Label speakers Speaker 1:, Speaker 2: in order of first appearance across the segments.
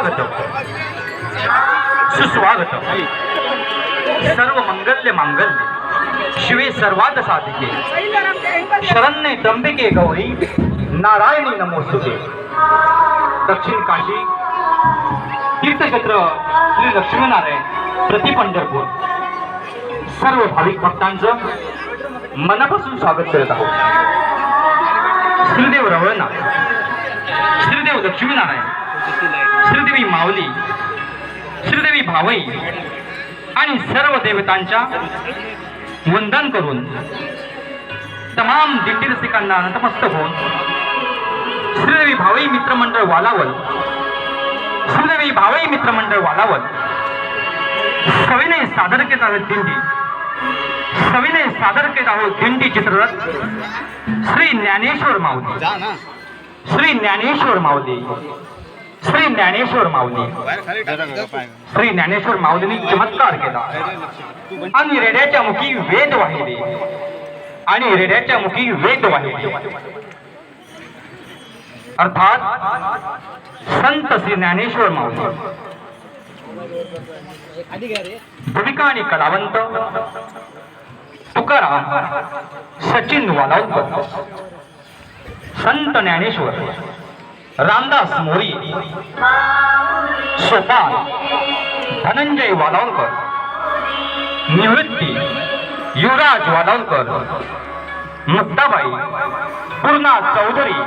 Speaker 1: सुस्वागत सुस्वागत सर्व मंगल्य मांगल्य. शिवे सर्वात साधिके. शरण्ये त्र्यंबिके गौरी. नारायणी नमोस्तुते. दक्षिण काशी. तीर्थक्षेत्र श्री लक्ष्मीनारायण प्रति पंढरपूर. सर्व भाविक भक्तांचं मनापासून स्वागत करत आहोत. श्रीदेव रवळनाथ. श्रीदेव लक्ष्मीनारायण. श्रीदेवी माऊली श्रीदेवी भावई आणि सर्व देवतांच्या वंदन करून तमाम दिंडी रसिकांना नतमस्तक होऊन श्रीदेवी भावई मित्रमंडळ वालावल श्रीदेवी भावई मित्रमंडळ वालावल सविनय सादर केत आहेत दिंडी. सविनय सादर केत आहोत दिंडी चित्ररथ श्री ज्ञानेश्वर माऊली. श्री ज्ञानेश्वर माऊली. श्री ज्ञानेश्वर माऊली. श्री ज्ञानेश्वर माऊलींनी चमत्कार केला. आणि रेड्याच्या मुखी वेद वाहिले. आणि रेड्याच्या मुखी वेद वाहिले. अर्थात संत श्री ज्ञानेश्वर माऊली. भूमिका आणि कलावंत तुकाराम सचिन वालावकर संत ज्ञानेश्वर. रामदास मोरी सोपान धनंजय वालावलकर निवृत्ती युवराज वालावलकर मुक्ताबाई पूर्णा चौधरी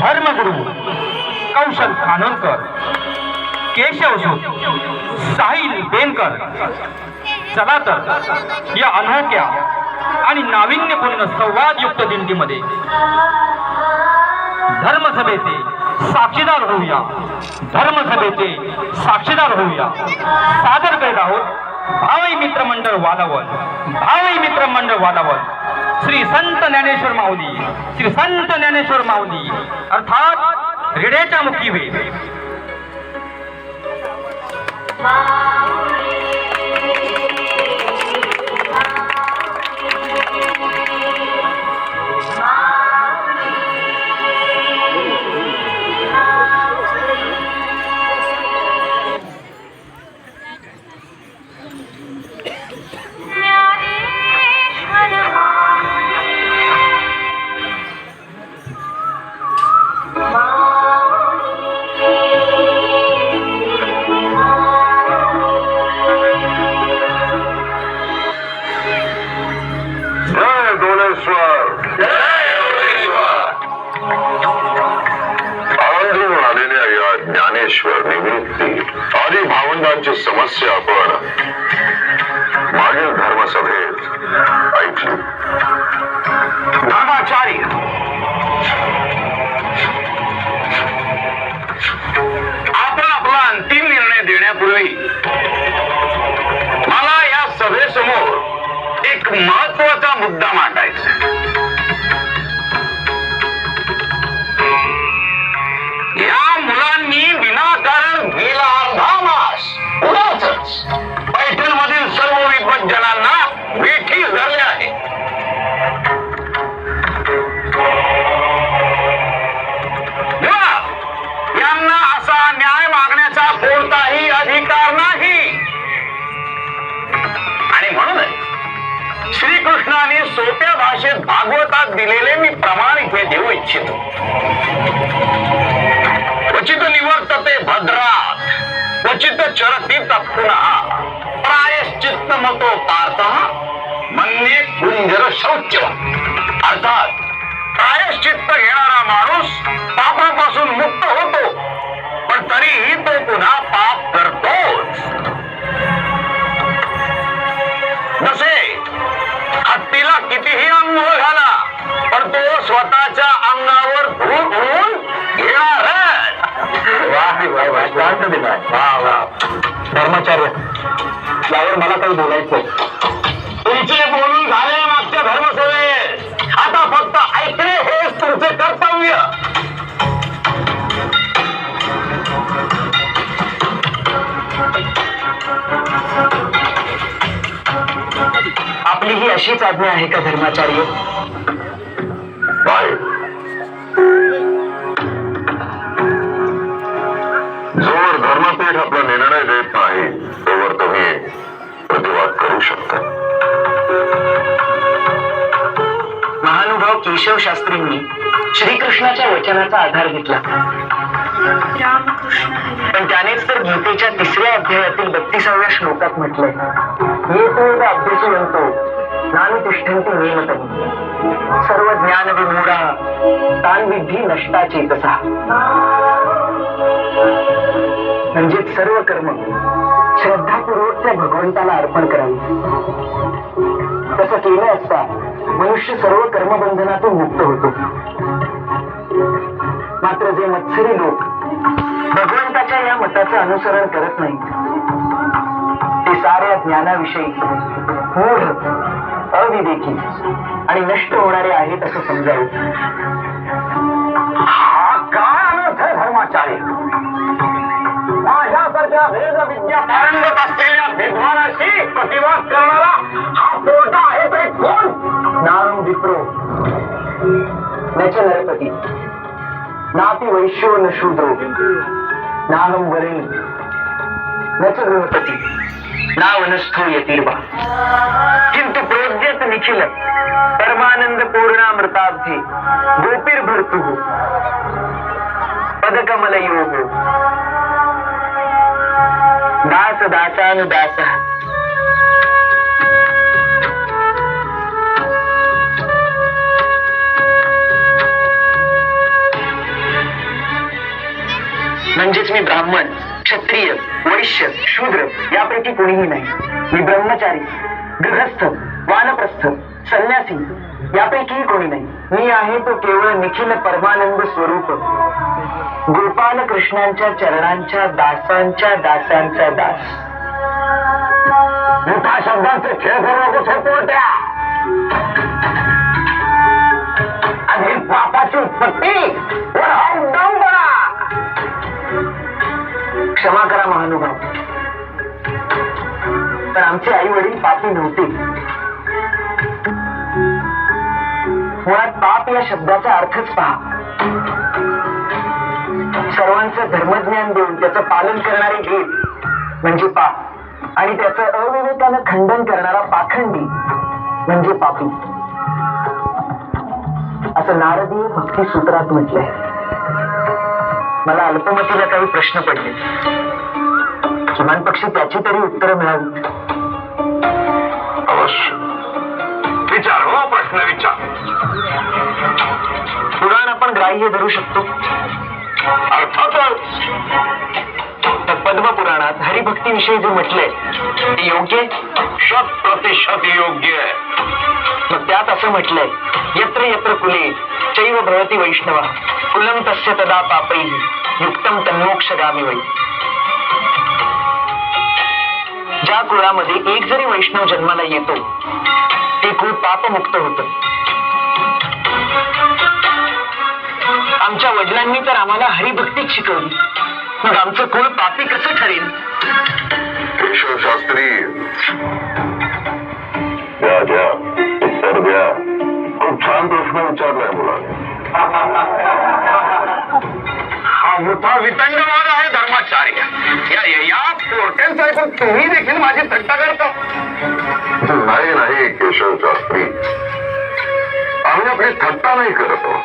Speaker 1: धर्मगुरु कौशल खानोलकर केशवसूत साहिल बेनकर चला तर या अनोख्या आणि नाविन्यपूर्ण संवादयुक्त दिंडीमध्ये धर्मसभेचे साक्षीदार होऊया. धर्मसभेचे साक्षीदार होऊया. सादर करीत आहोत भावई मित्र मंडळ वालावल. भावई मित्र मंडळ वालावल. श्री संत ज्ञानेश्वर माऊली. श्री संत ज्ञानेश्वर माऊली. अर्थात रेड्याच्या मुखी
Speaker 2: वे. सोप्या भाषेत भागवतात दिलेले मी प्रमाण इथे देऊ इच्छितो. क्वचित निवर्तते भद्रात क्वचित चरती तत्पुनः प्रायश्चित्त मतो पार्थ मन्ये कुंजर शौच अर्थात प्रायश्चित्त घेणारा माणूस पापापासून मुक्त होतो पण तरीही तो पुन्हा पाप करतोच. स्वतःच्या अंगावर धूळ होऊन
Speaker 1: धर्माचार्य यावर मला काही बोलायचं
Speaker 2: तुमचे बोलून झाले मागच्या धर्मसभेत आता फक्त ऐकणे हेच तुमचे कर्तव्य.
Speaker 1: आपली ही अशीच आज्ञा आहे का धर्माचार्य?
Speaker 3: जोवर धर्मपीठ आपला निर्णय देत नाही तोवर तुम्ही प्रतिवाद करू शकता.
Speaker 4: महानुभाव केशव शास्त्रींनी श्रीकृष्णाच्या वचनाचा आधार घेतला. पण त्यानेच तर गीतेच्या तिसऱ्या अध्यायातील बत्तीसाव्या श्लोकात म्हटलंय. येतो अभ्यास म्हणतो? नानु तिष्ठन्ति नियमतनी सर्व ज्ञान विमूढा तान विद्धी नष्टा चेतसा म्हणजेच सर्व कर्म श्रद्धापूर्वक त्या भगवंताला अर्पण करावे. तसं केलं असता मनुष्य सर्व कर्मबंधनातून मुक्त होतो. मात्र जे मत्सरी लोक भगवंताच्या या मताचं अनुसरण करत नाहीत ते साऱ्या ज्ञानाविषयी मूढ अविवेकी आणि नष्ट होणारे आहेत असं समजावं.
Speaker 2: हा काय अनर्थ आहे धर्माचार्य माझ्यासारख्या वेद विद्या पारंगत असलेल्या विद्वानाशी प्रतिवाद करणारा हा पोटा आहे कोण?
Speaker 4: नाम विप्रो. नच नरपती नाती वैश्यो न शूद्रो नाहं न च गृहपती यतीर्वा। किंतु प्रोद्यत निखिल परमानंद पूर्णामृताब्धि गोपीर्भर्तु पदकमलयो दास दासानुदास। म्हणजेच मी ब्राह्मण क्षत्रिय। वैश्य शूद्र यापैकी कोणीही नाही. मी ब्रह्मचारी गृहस्थ वानप्रस्थ संन्यासी यापैकीही कोणी नाही. मी आहे तो केवळ निखिल परमानंद स्वरूप. गोपाल कृष्णांच्या चरणांच्या दासांच्या दासांचा दास.
Speaker 2: मोठा शब्दांचे खेळ करू नकोस हे आणि पापाची उत्पत्ती
Speaker 4: क्षमा करा महानुभाव. तर आमचे आई वडील पापी नव्हते. मुळात पाप या शब्दाचा अर्थच पहा. सर्वांचं धर्मज्ञान देऊन त्याचं पालन करणारे वेद म्हणजे पाप. आणि त्याचं अविवेकानं खंडन करणारा पाखंडी म्हणजे पापी. असं नारदीय भक्ती सूत्रात म्हटलंय. मला अल्पमतीला काही प्रश्न पडले. किमान पक्षी त्याची तरी उत्तरं मिळावी.
Speaker 3: अवश्य.
Speaker 2: विचार हो प्रश्न विचार.
Speaker 4: पुराण आपण ग्राह्य धरू शकतो.
Speaker 2: अर्थातच.
Speaker 4: तर पद्म पुराणात हरिभक्तीविषयी जे म्हटलंय ते योग्य?
Speaker 2: शत प्रतिशत योग्य आहे.
Speaker 4: मग त्यात असं म्हटलंय यत्र यत्र कुले चैव भवती वैष्णव कुलम तस्य तदा पापै युक्तम तन्मोक्षगामी वै ज्या कुळामध्ये एक जरी वैष्णव जन्माला येतो ते कुळ पापमुक्त होत. आमच्या वडिलांनी तर आम्हाला हरिभक्तीच शिकवली. मग आमचं कुळ पापी कसं ठरेल?
Speaker 3: केशव शास्त्री द्या द्या द्या खूप छान प्रश्न विचारलाय मुलाने.
Speaker 2: हा मोठा वितंगवाद आहे धर्माचार्य. या या- या पोरट्यांचा ऐकून तुम्ही देखील माझी थट्टा करता.
Speaker 3: नाही नाही केशव शास्त्री. आम्ही आपली थट्टा नाही करत आहोत.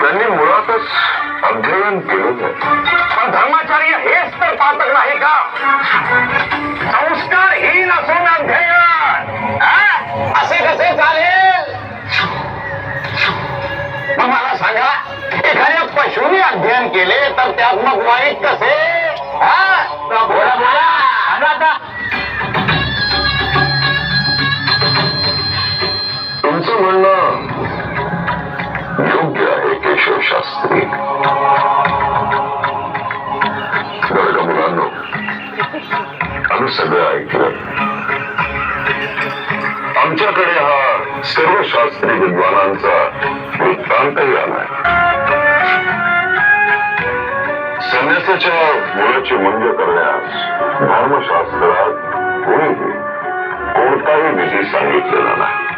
Speaker 3: त्यांनी मुळातच अध्ययन केलं नाही
Speaker 2: पण धर्माचार्य हेच तर पातक नाही का? संस्कारहीन असून अध्ययन असे कसे चालेल? मला सांगा एखाद्या पशुने अध्ययन केले तर त्यात मग वाईट कसे?
Speaker 3: विद्वानांचा वृत्तांत आलाय संन्यासाच्या मुलाची मुंज करण्यास धर्मशास्त्रात कोणीही कोणताही विधी सांगितलेला नाही.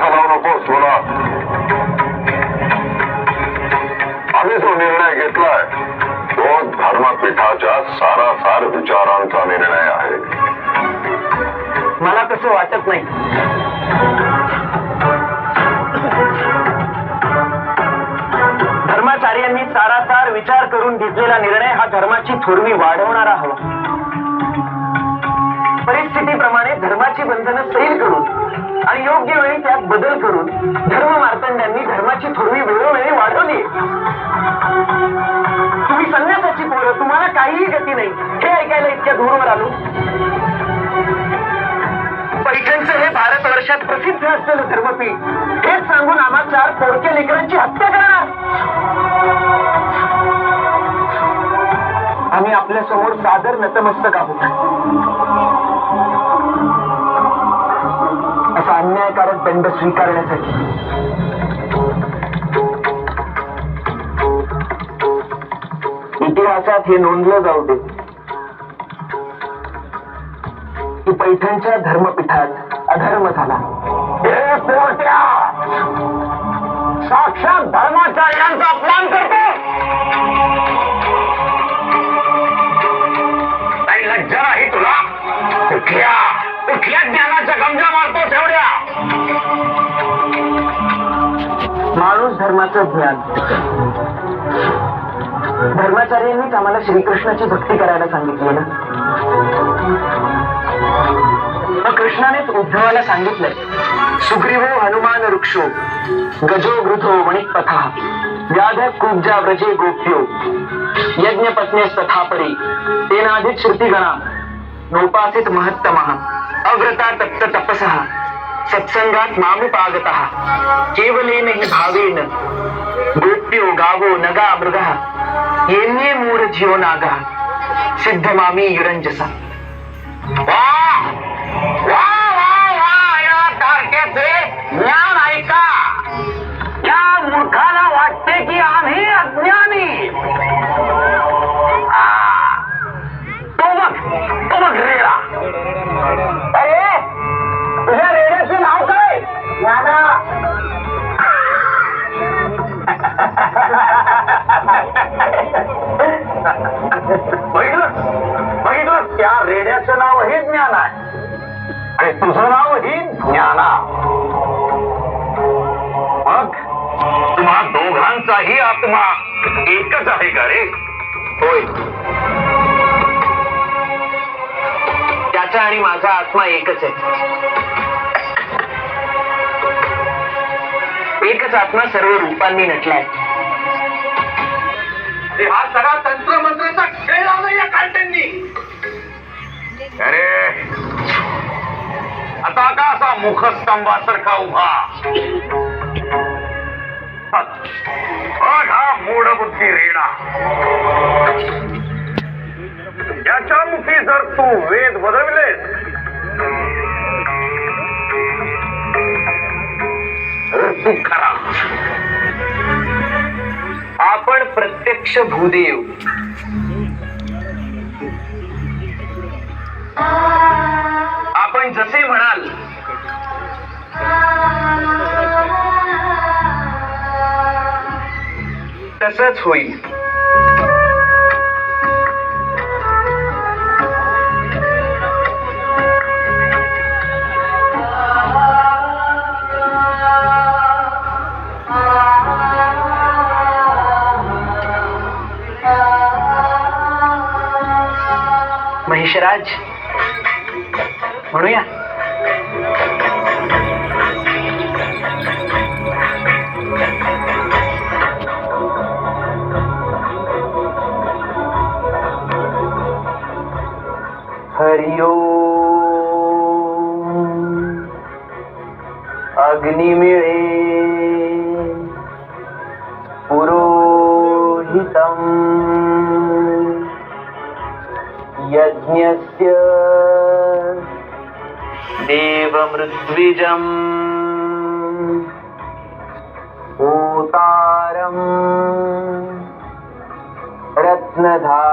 Speaker 3: लावू नकोस मला आम्ही जो निर्णय घेतलाय. तो धर्मपीठाच्या सारासार विचारांचा निर्णय आहे.
Speaker 4: मला तसं वाटत नाही. धर्माचार्यांनी सारासार विचार करून घेतलेला निर्णय हा धर्माची थोरवी वाढवणारा हवा. परिस्थितीप्रमाणे धर्माची बंधनं सैल करून आणि योग्य वेळी त्यात बदल करून धर्म मार्तंड्यांनी धर्माची थोरवी वेळोवेळी वाढवली. तुम्ही संन्यासाची पोरं तुम्हाला काहीही गती नाही. हे ऐकायला इतक्या दूरवर आलो. पैठणचं हे भारत वर्षात प्रसिद्ध असलेलं धर्मपीठ हेच सांगून आम्हा चार पोरक्या लेकरांची हत्या करणार. आम्ही आपल्यासमोर सादर नतमस्तक आहोत. दंड स्वीकारण्यासाठी. इतिहासात हे नोंदलं जाऊ दे. की पैठणच्या धर्मपीठात अधर्म झाला. साक्षात धर्माचार्यांचा अपमान माणूस धर्माचं ज्ञान. धर्माचार्यांनीच आम्हाला श्रीकृष्णाची भक्ती करायला सांगितली ना. मग कृष्णानेच उद्धवाला सांगितलंय सुग्रीवो हनुमान वृक्षो गजो वृथो वणिक पथा व्याध कुब्जा व्रजे गोप्यो यज्ञ तथा परी तेनाधित श्रुतिगणा नोपासित महत्तम अव्रता तप्त तपसः सत्संगात मामुपागत केवलेन हि भावेन गोप्यो गावो नगा मृग। येन्ये मूढ जीव सिद्धमामी सिद्ध मामी
Speaker 2: त्या रेड्याचं नाव हे ज्ञान आहे. आणि तुझं नाव ही ज्ञाना मग तुम्हा दोघांचाही आत्मा एकच आहे का रे?
Speaker 4: होय. त्याचा आणि माझा आत्मा एकच आहे. एकच आत्मा सर्व रूपांनी नटलाय.
Speaker 2: हा सगळा त्यांचा खेळ लावला या कार्ट्यांनी अरे. आता का असा मुखस्तंभासारखा उभा? हा मूढबुद्धी रेडा. याच्या मुखी जर तू वेद बदललेस खरा.
Speaker 4: आपण प्रत्यक्ष भूदेव. आपण जसे म्हणाल. तसंच होईल. महिषराज म्हणूया. हरिओ अग्निमिळे पुरोहितम्. यज्ञ मृद्विजम्। ऊतारम् रत्नधातमम्।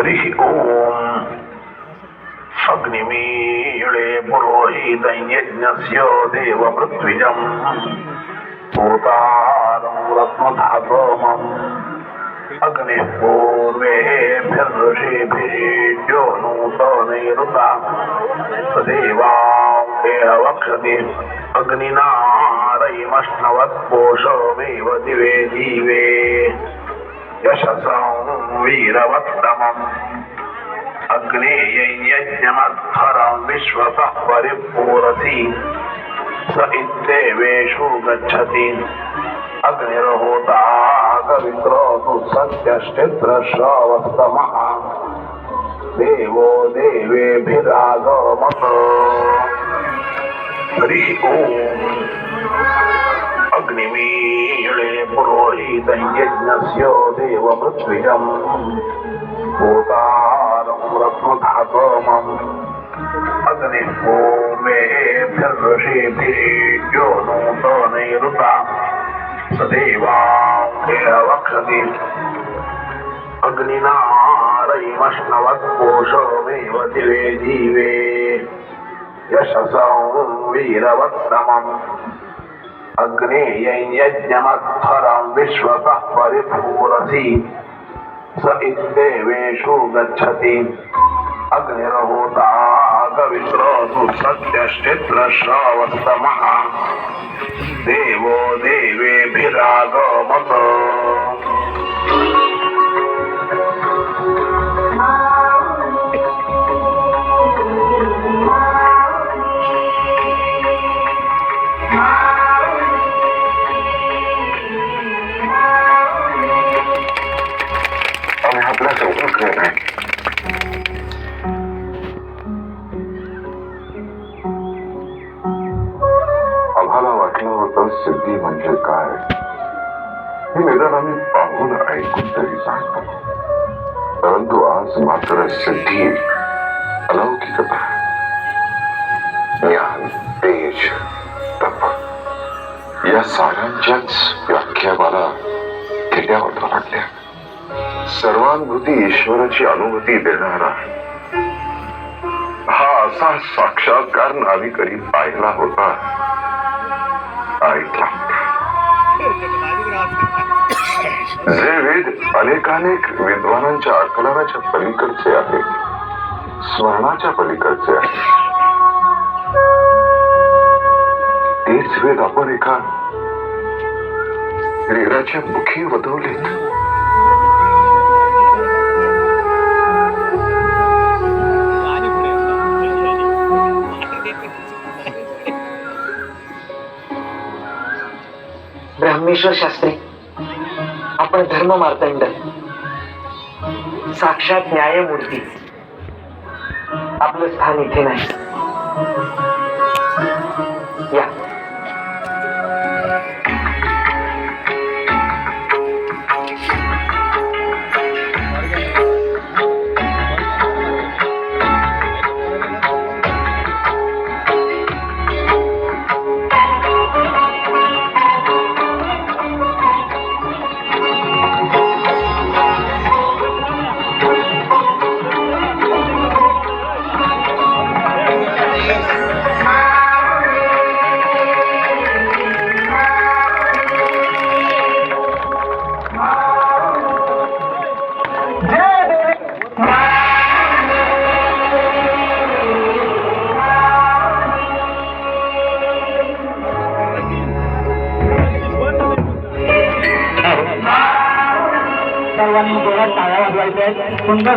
Speaker 5: हरिः ओम् अग्निमीळे पुरोहितयज्ञस्य देवपृथ्विजम्। भूतारम् रत्नधातोमम् अग्निः पूर्वेभिर्षिभिर्यो नूतनैरुता सदेवाङ्केह वक्षति अग्निनारयिमश्नवत्पोषमेव दिवे जीवे। यशसं वीरवत्तमम्। अग्नेयज्ञमध्वरं विश्वतः परिपूरति। स इत्येवेषु गच्छति। अग्निर्होता कविक्रोतु सत्यश्चित्रश्रावस्तमः। देवो देवेभिरागमत हरिः ओम्। अग्निमीळे पुरोहितयज्ञस्य देवपृथ्विजम् भूतारं रत्नधातमम् अग्निः पूर्वेभिर्षिभिर्यो नूतनैरुता सदेवाङ्केहवक्षति अग्निनारयिमश्नवत्पोषमेव दिवे जीवे यशसं वीरवत्तमम् अग्नेयज्ञमध्वरं विश्वतः परिपूरसि। स इत्येवेषु गच्छति। अग्निर्होता कविक्रोतु सत्यश्चित्रश्रावस्तमः देवो देवेभिरागमत
Speaker 3: ईश्वराची अनुभूती देणारा हा असा साक्षात्कार नावी कधी पाहिला होता? ऐकला जे वेद अनेकानेक विद्वानांच्या आकलनाच्या पलीकडचे आहे स्मरणाच्या पलीकडचे आहे. तेच वेद आपण एका रीराच्या मुखी वधवलेत.
Speaker 4: ब्रह्मेश्वर शास्त्री. आपण धर्म मार्तंड. साक्षात न्यायमूर्ती. आपलं स्थान इथे नाही. या.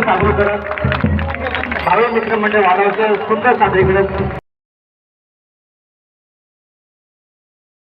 Speaker 1: आहेत करत भावे मित्रमंडळ वाढवायचं सुंदर करत